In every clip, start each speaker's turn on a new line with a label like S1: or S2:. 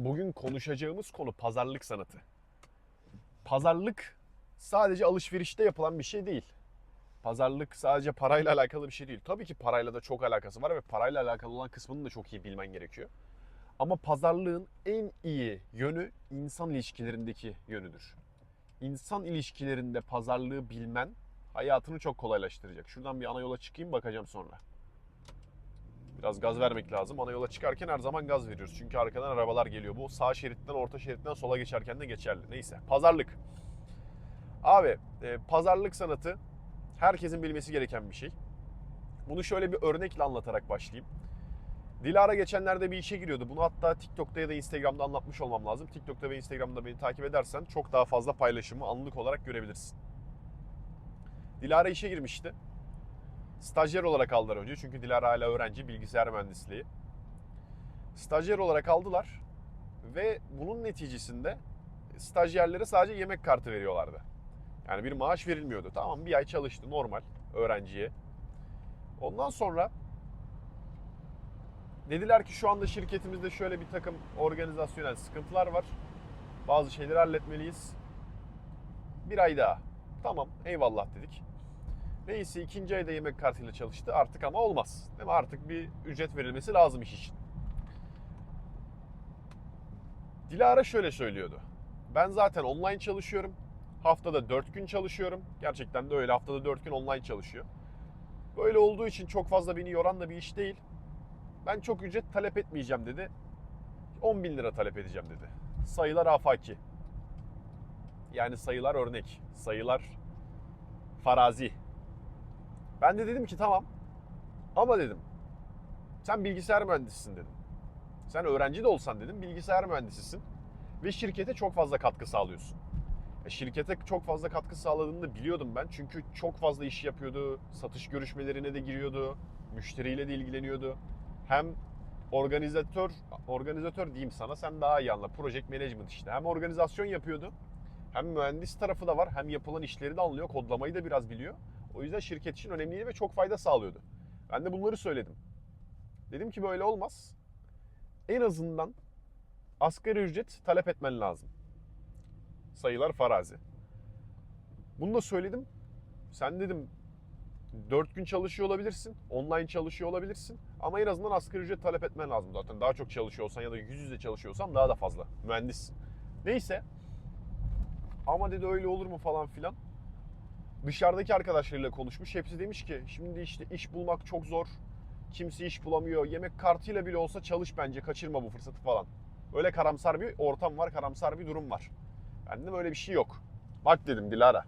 S1: Bugün konuşacağımız konu pazarlık sanatı. Pazarlık sadece alışverişte yapılan bir şey değil. Pazarlık sadece parayla alakalı bir şey değil. Tabii ki parayla da çok alakası var ve parayla alakalı olan kısmını da çok iyi bilmen gerekiyor. Ama pazarlığın en iyi yönü insan ilişkilerindeki yönüdür. İnsan ilişkilerinde pazarlığı bilmen hayatını çok kolaylaştıracak. Şuradan bir ana yola çıkayım bakacağım sonra. Biraz gaz vermek lazım. Ana yola çıkarken her zaman gaz veriyoruz. Çünkü arkadan arabalar geliyor. Bu sağ şeritten orta şeritten sola geçerken de geçerli. Neyse. Pazarlık. Abi e, pazarlık sanatı herkesin bilmesi gereken bir şey. Bunu şöyle bir örnekle anlatarak başlayayım. Dilara geçenlerde bir işe giriyordu. Bunu hatta TikTok'ta ya da Instagram'da anlatmış olmam lazım. TikTok'ta ve Instagram'da beni takip edersen çok daha fazla paylaşımı anlık olarak görebilirsin. Dilara işe girmişti. Stajyer olarak aldılar önce çünkü Dilara hala öğrenci bilgisayar mühendisliği. Stajyer olarak aldılar ve bunun neticesinde stajyerlere sadece yemek kartı veriyorlardı. Yani bir maaş verilmiyordu. Tamam bir ay çalıştı normal öğrenciye. Ondan sonra dediler ki şu anda şirketimizde şöyle bir takım organizasyonel sıkıntılar var. Bazı şeyleri halletmeliyiz. Bir ay daha. Tamam eyvallah dedik. Neyse ikinci ayda yemek kartıyla çalıştı artık ama olmaz. Değil mi? Artık bir ücret verilmesi lazım iş için. Dilara şöyle söylüyordu. Ben zaten online çalışıyorum. Haftada 4 gün çalışıyorum. Gerçekten de öyle. Haftada 4 gün online çalışıyor. Böyle olduğu için çok fazla beni yoran da bir iş değil. Ben çok ücret talep etmeyeceğim dedi. 10 bin lira talep edeceğim dedi. Sayılar afaki. Yani sayılar örnek. Sayılar farazi. Ben de dedim ki tamam. Ama dedim sen bilgisayar mühendisisin dedim. Sen öğrenci de olsan dedim bilgisayar mühendisisin. Ve şirkete çok fazla katkı sağlıyorsun. E, şirkete çok fazla katkı sağladığını da biliyordum ben. Çünkü çok fazla iş yapıyordu. Satış görüşmelerine de giriyordu. Müşteriyle de ilgileniyordu. Hem organizatör, organizatör diyeyim sana sen daha iyi anla. Project management işte. Hem organizasyon yapıyordu. Hem mühendis tarafı da var. Hem yapılan işleri de anlıyor. Kodlamayı da biraz biliyor. O yüzden şirket için önemliydi ve çok fayda sağlıyordu. Ben de bunları söyledim. Dedim ki böyle olmaz. En azından asgari ücret talep etmen lazım. Sayılar farazi. Bunu da söyledim. Sen dedim 4 gün çalışıyor olabilirsin. Online çalışıyor olabilirsin. Ama en azından asgari ücret talep etmen lazım zaten. Daha çok çalışıyor olsan ya da yüz yüze çalışıyorsan daha da fazla. Mühendissin. Neyse. Ama dedi öyle olur mu falan filan. Dışarıdaki arkadaşlarıyla konuşmuş. Hepsi demiş ki şimdi işte iş bulmak çok zor. Kimse iş bulamıyor. Yemek kartıyla bile olsa çalış bence. Kaçırma bu fırsatı falan. Öyle karamsar bir ortam var. Karamsar bir durum var. Ben de böyle bir şey yok. Bak dedim Dilara.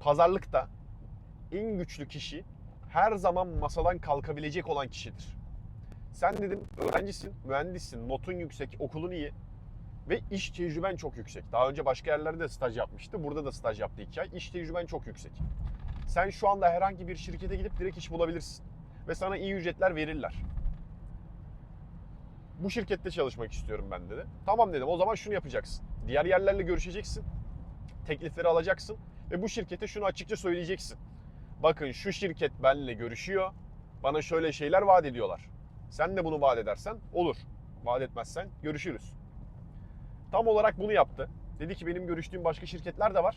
S1: Pazarlıkta en güçlü kişi her zaman masadan kalkabilecek olan kişidir. Sen dedim öğrencisin, mühendissin, notun yüksek, okulun iyi ve iş tecrüben çok yüksek. Daha önce başka yerlerde de staj yapmıştı. Burada da staj yaptı iki ay. İş tecrüben çok yüksek. Sen şu anda herhangi bir şirkete gidip direkt iş bulabilirsin. Ve sana iyi ücretler verirler. Bu şirkette çalışmak istiyorum ben dedi. Tamam dedim o zaman şunu yapacaksın. Diğer yerlerle görüşeceksin. Teklifleri alacaksın. Ve bu şirkete şunu açıkça söyleyeceksin. Bakın şu şirket benimle görüşüyor. Bana şöyle şeyler vaat ediyorlar. Sen de bunu vaat edersen olur. Vaat etmezsen görüşürüz. Tam olarak bunu yaptı. Dedi ki benim görüştüğüm başka şirketler de var.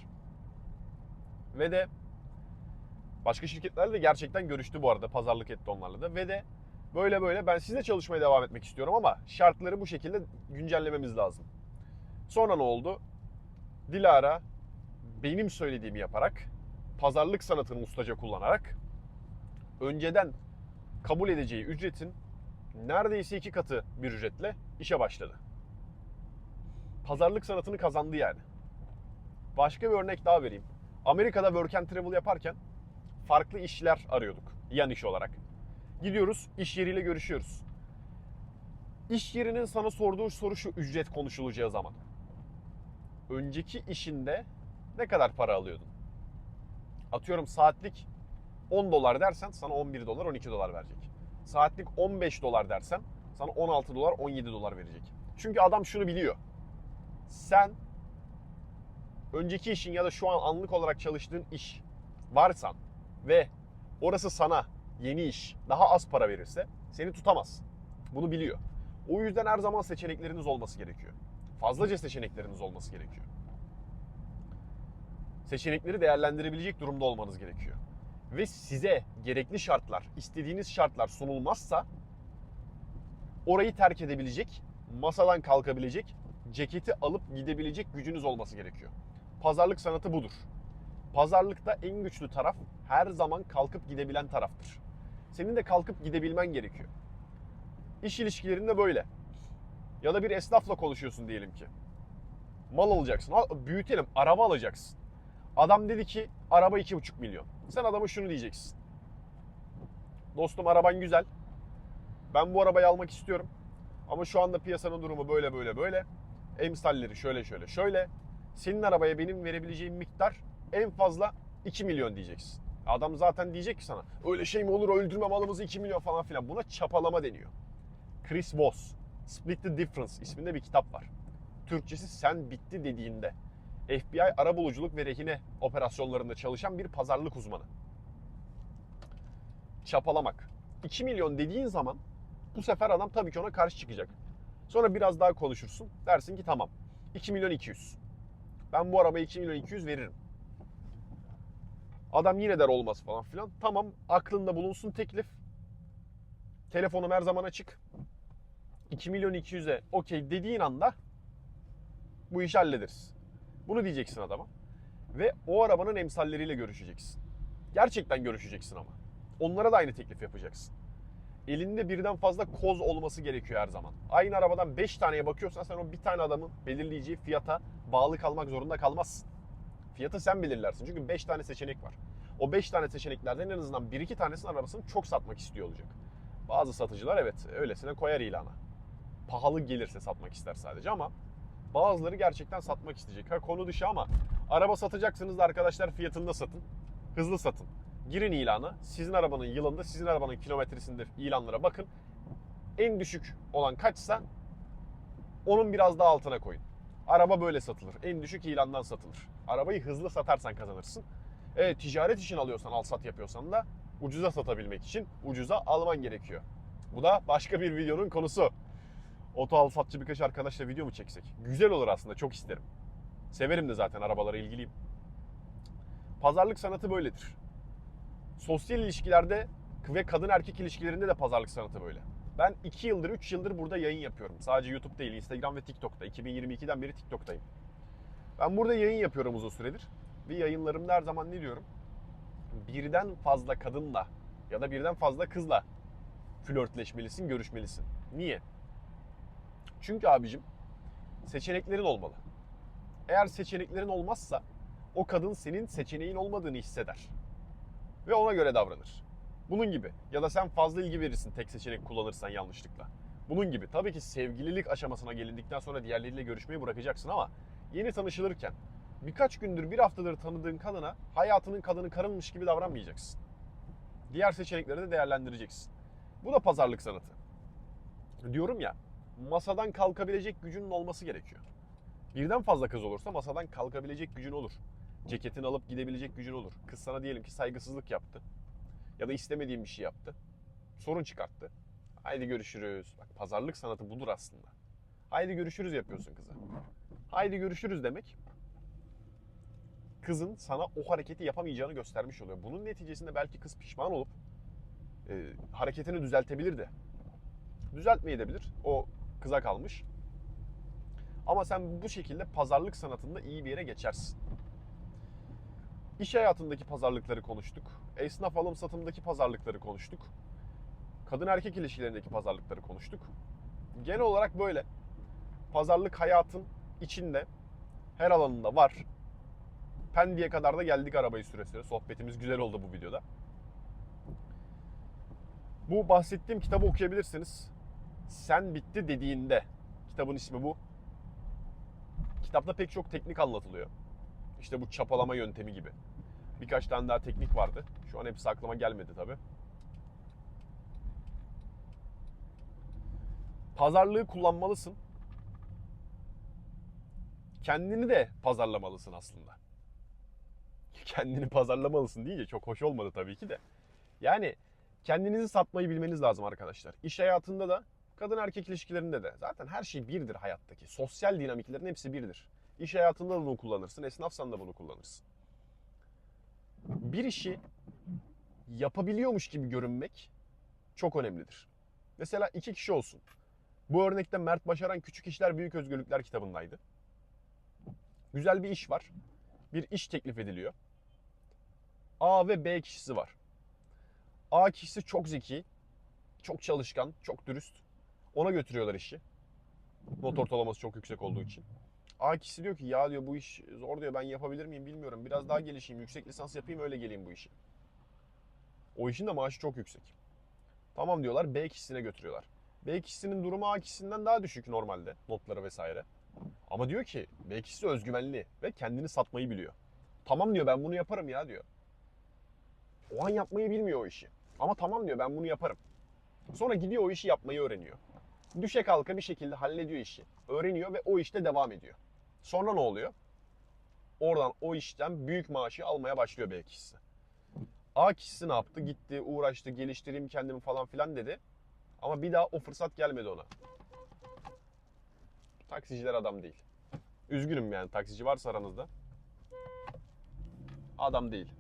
S1: Ve de başka şirketlerle de gerçekten görüştü bu arada. Pazarlık etti onlarla da. Ve de böyle böyle ben sizle çalışmaya devam etmek istiyorum ama şartları bu şekilde güncellememiz lazım. Sonra ne oldu? Dilara benim söylediğimi yaparak, pazarlık sanatını ustaca kullanarak önceden kabul edeceği ücretin neredeyse iki katı bir ücretle işe başladı. Pazarlık sanatını kazandı yani. Başka bir örnek daha vereyim. Amerika'da work and travel yaparken farklı işler arıyorduk yan iş olarak. Gidiyoruz, iş yeriyle görüşüyoruz. İş yerinin sana sorduğu soru şu ücret konuşulacağı zaman. Önceki işinde ne kadar para alıyordun? Atıyorum saatlik 10 dolar dersen sana 11 dolar 12 dolar verecek. Saatlik 15 dolar dersen sana 16 dolar 17 dolar verecek. Çünkü adam şunu biliyor. Sen önceki işin ya da şu an anlık olarak çalıştığın iş varsan ve orası sana yeni iş daha az para verirse seni tutamaz. Bunu biliyor. O yüzden her zaman seçenekleriniz olması gerekiyor. Fazlaca seçenekleriniz olması gerekiyor. Seçenekleri değerlendirebilecek durumda olmanız gerekiyor. Ve size gerekli şartlar, istediğiniz şartlar sunulmazsa orayı terk edebilecek, masadan kalkabilecek, ceketi alıp gidebilecek gücünüz olması gerekiyor. Pazarlık sanatı budur. Pazarlıkta en güçlü taraf her zaman kalkıp gidebilen taraftır. Senin de kalkıp gidebilmen gerekiyor. İş ilişkilerinde böyle. Ya da bir esnafla konuşuyorsun diyelim ki. Mal alacaksın. Büyütelim. Araba alacaksın. Adam dedi ki araba 2,5 milyon. Sen adama şunu diyeceksin. Dostum araban güzel. Ben bu arabayı almak istiyorum. Ama şu anda piyasanın durumu böyle böyle böyle. Emsalleri şöyle şöyle şöyle. Senin arabaya benim verebileceğim miktar en fazla 2 milyon diyeceksin. Adam zaten diyecek ki sana öyle şey mi olur öldürme malımızı 2 milyon falan filan. Buna çapalama deniyor. Chris Voss, Split the Difference isminde bir kitap var. Türkçesi sen bitti dediğinde. FBI arabuluculuk ve rehine operasyonlarında çalışan bir pazarlık uzmanı. Çapalamak. 2 milyon dediğin zaman bu sefer adam tabii ki ona karşı çıkacak. Sonra biraz daha konuşursun. Dersin ki tamam 2 milyon 200. Ben bu arabaya 2 milyon 200 veririm. Adam yine der olmaz falan filan. Tamam aklında bulunsun teklif. Telefonum her zaman açık. 2 milyon 200'e okey dediğin anda bu işi hallederiz. Bunu diyeceksin adama. Ve o arabanın emsalleriyle görüşeceksin. Gerçekten görüşeceksin ama. Onlara da aynı teklif yapacaksın. Elinde birden fazla koz olması gerekiyor her zaman. Aynı arabadan 5 taneye bakıyorsan sen o bir tane adamın belirleyeceği fiyata bağlı kalmak zorunda kalmazsın. Fiyatı sen belirlersin. Çünkü 5 tane seçenek var. O 5 tane seçeneklerden en azından 1-2 tanesinin arabasını çok satmak istiyor olacak. Bazı satıcılar evet öylesine koyar ilana. Pahalı gelirse satmak ister sadece ama bazıları gerçekten satmak isteyecek. Ha konu dışı ama araba satacaksınız da arkadaşlar fiyatında satın. Hızlı satın. Girin ilana. Sizin arabanın yılında, sizin arabanın kilometresinde ilanlara bakın. En düşük olan kaçsa onun biraz daha altına koyun. Araba böyle satılır. En düşük ilandan satılır. Arabayı hızlı satarsan kazanırsın. E, ticaret için alıyorsan, al sat yapıyorsan da ucuza satabilmek için ucuza alman gerekiyor. Bu da başka bir videonun konusu. Oto al satçı birkaç arkadaşla video mu çeksek? Güzel olur aslında çok isterim. Severim de zaten arabalara ilgiliyim. Pazarlık sanatı böyledir. Sosyal ilişkilerde ve kadın erkek ilişkilerinde de pazarlık sanatı böyle. Ben 2 yıldır 3 yıldır burada yayın yapıyorum. Sadece YouTube değil Instagram ve TikTok'ta. 2022'den beri TikTok'tayım. Ben burada yayın yapıyorum uzun süredir. Ve yayınlarımda her zaman ne diyorum? Birden fazla kadınla ya da birden fazla kızla flörtleşmelisin, görüşmelisin. Niye? Çünkü abicim seçeneklerin olmalı. Eğer seçeneklerin olmazsa o kadın senin seçeneğin olmadığını hisseder. Ve ona göre davranır. Bunun gibi. Ya da sen fazla ilgi verirsin tek seçenek kullanırsan yanlışlıkla. Bunun gibi. Tabii ki sevgililik aşamasına gelindikten sonra diğerleriyle görüşmeyi bırakacaksın ama yeni tanışılırken birkaç gündür bir haftadır tanıdığın kadına hayatının kadını karınmış gibi davranmayacaksın. Diğer seçenekleri de değerlendireceksin. Bu da pazarlık sanatı. Diyorum ya masadan kalkabilecek gücünün olması gerekiyor. Birden fazla kız olursa masadan kalkabilecek gücün olur. Ceketini alıp gidebilecek gücün olur. Kız sana diyelim ki saygısızlık yaptı. Ya da istemediğin bir şey yaptı. Sorun çıkarttı. Haydi görüşürüz. Bak pazarlık sanatı budur aslında. Haydi görüşürüz yapıyorsun kıza. Haydi görüşürüz demek kızın sana o hareketi yapamayacağını göstermiş oluyor. Bunun neticesinde belki kız pişman olup e, hareketini düzeltebilir de. Düzeltmeyebilir. O kıza kalmış. Ama sen bu şekilde pazarlık sanatında iyi bir yere geçersin. İş hayatındaki pazarlıkları konuştuk. Esnaf alım satımdaki pazarlıkları konuştuk. Kadın erkek ilişkilerindeki pazarlıkları konuştuk. Genel olarak böyle. Pazarlık hayatın içinde her alanında var. Pendik'e kadar da geldik arabayı süre süre. Sohbetimiz güzel oldu bu videoda. Bu bahsettiğim kitabı okuyabilirsiniz. Sen bitti dediğinde. Kitabın ismi bu. Kitapta pek çok teknik anlatılıyor. İşte bu çapalama yöntemi gibi. Birkaç tane daha teknik vardı. Şu an hepsi aklıma gelmedi tabi. Pazarlığı kullanmalısın. Kendini de pazarlamalısın aslında. Kendini pazarlamalısın deyince çok hoş olmadı tabii ki de. Yani kendinizi satmayı bilmeniz lazım arkadaşlar. İş hayatında da Kadın erkek ilişkilerinde de. Zaten her şey birdir hayattaki. Sosyal dinamiklerin hepsi birdir. İş hayatında da bunu kullanırsın, esnafsan da bunu kullanırsın. Bir işi yapabiliyormuş gibi görünmek çok önemlidir. Mesela iki kişi olsun. Bu örnekte Mert Başaran Küçük İşler Büyük Özgürlükler kitabındaydı. Güzel bir iş var. Bir iş teklif ediliyor. A ve B kişisi var. A kişisi çok zeki, çok çalışkan, çok dürüst. Ona götürüyorlar işi. Not ortalaması çok yüksek olduğu için. A kişisi diyor ki ya diyor bu iş zor diyor ben yapabilir miyim bilmiyorum. Biraz daha gelişeyim, yüksek lisans yapayım öyle geleyim bu işe. O işin de maaşı çok yüksek. Tamam diyorlar B kişisine götürüyorlar. B kişisinin durumu A kişisinden daha düşük normalde notları vesaire. Ama diyor ki B kişisi özgüvenli ve kendini satmayı biliyor. Tamam diyor ben bunu yaparım ya diyor. O an yapmayı bilmiyor o işi. Ama tamam diyor ben bunu yaparım. Sonra gidiyor o işi yapmayı öğreniyor. Düşe kalka bir şekilde hallediyor işi. Öğreniyor ve o işte devam ediyor. Sonra ne oluyor? Oradan o işten büyük maaşı almaya başlıyor B kişisi. A kişisi ne yaptı? Gitti, uğraştı, geliştireyim kendimi falan filan dedi. Ama bir daha o fırsat gelmedi ona. Taksiciler adam değil. Üzgünüm yani taksici varsa aranızda. Adam değil.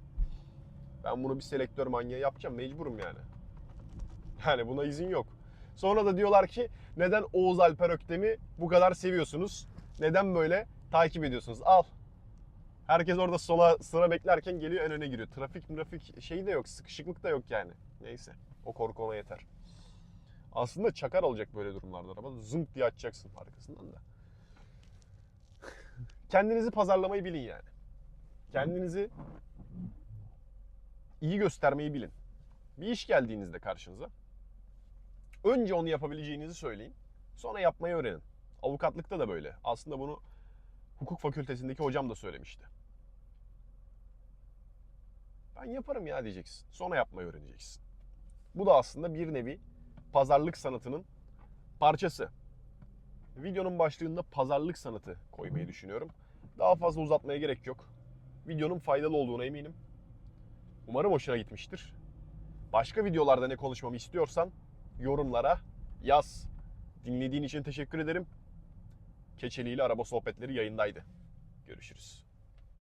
S1: Ben bunu bir selektör manyağı yapacağım. Mecburum yani. Yani buna izin yok. Sonra da diyorlar ki neden Oğuz Alper Öktem'i bu kadar seviyorsunuz? Neden böyle takip ediyorsunuz? Al. Herkes orada sola sıra beklerken geliyor en öne giriyor. Trafik trafik şeyi de yok, sıkışıklık da yok yani. Neyse. O korku ona yeter. Aslında çakar olacak böyle durumlarda araba. Zınk diye açacaksın arkasından da. Kendinizi pazarlamayı bilin yani. Kendinizi iyi göstermeyi bilin. Bir iş geldiğinizde karşınıza önce onu yapabileceğinizi söyleyin. Sonra yapmayı öğrenin. Avukatlıkta da böyle. Aslında bunu hukuk fakültesindeki hocam da söylemişti. Ben yaparım ya diyeceksin. Sonra yapmayı öğreneceksin. Bu da aslında bir nevi pazarlık sanatının parçası. Videonun başlığında pazarlık sanatı koymayı düşünüyorum. Daha fazla uzatmaya gerek yok. Videonun faydalı olduğuna eminim. Umarım hoşuna gitmiştir. Başka videolarda ne konuşmamı istiyorsan yorumlara yaz. Dinlediğin için teşekkür ederim. Keçeli ile araba sohbetleri yayındaydı. Görüşürüz.